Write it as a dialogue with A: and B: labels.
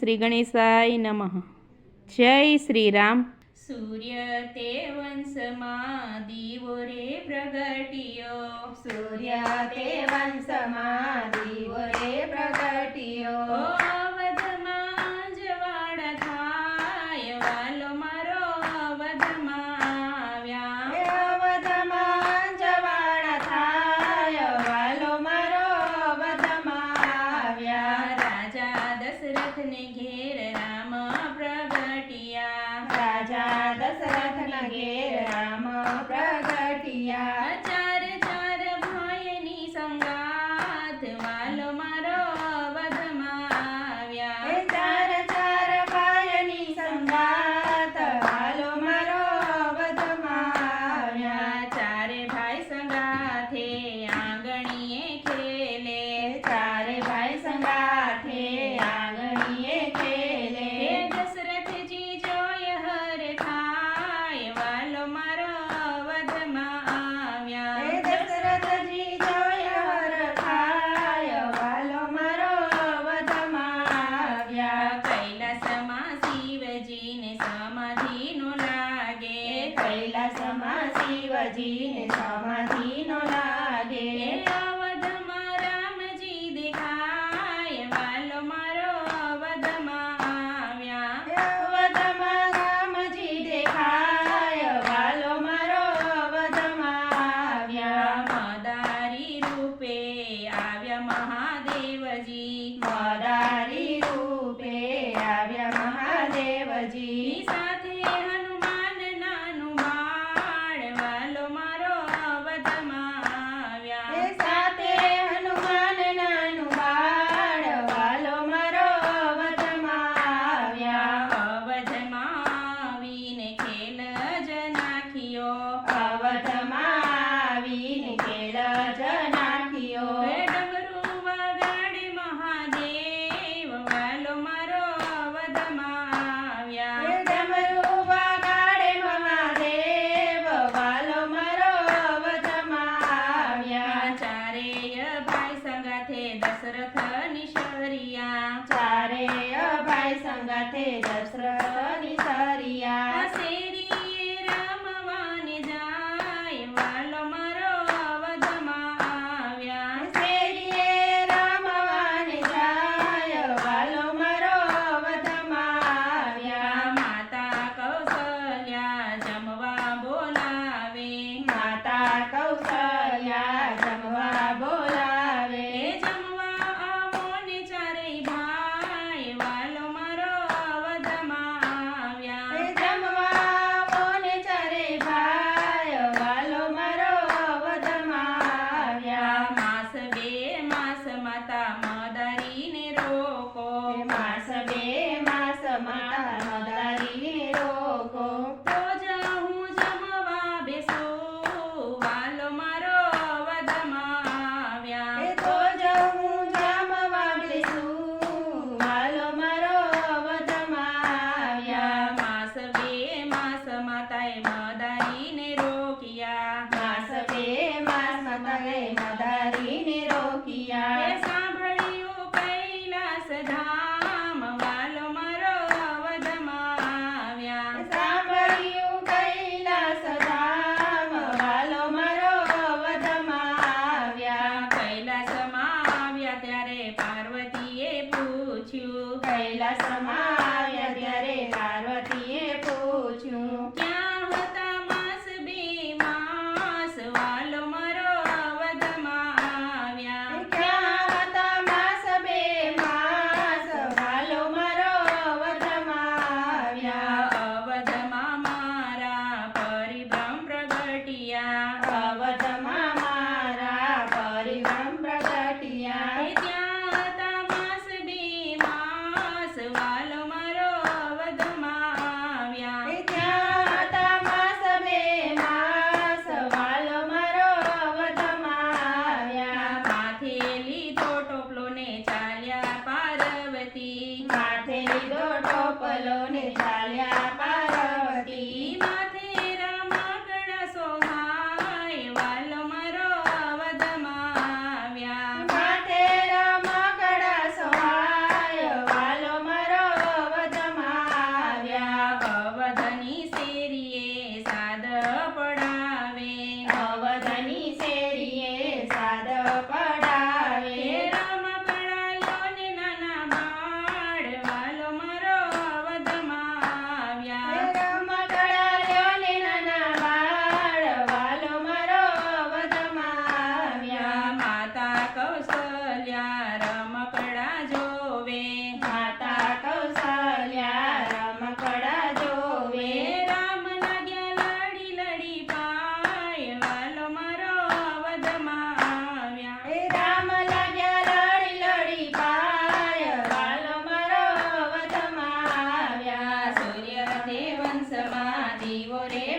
A: શ્રી ગણેશાય નમઃ. જય શ્રી રામ.
B: સૂર્ય તે વંશમાં દીવો રે પ્રગટ્યો.
C: સૂર્ય તે વંશમાં દીવો રે પ્રગટ્યો. नहीं દેવજી સાથે Coco.
B: জীবনে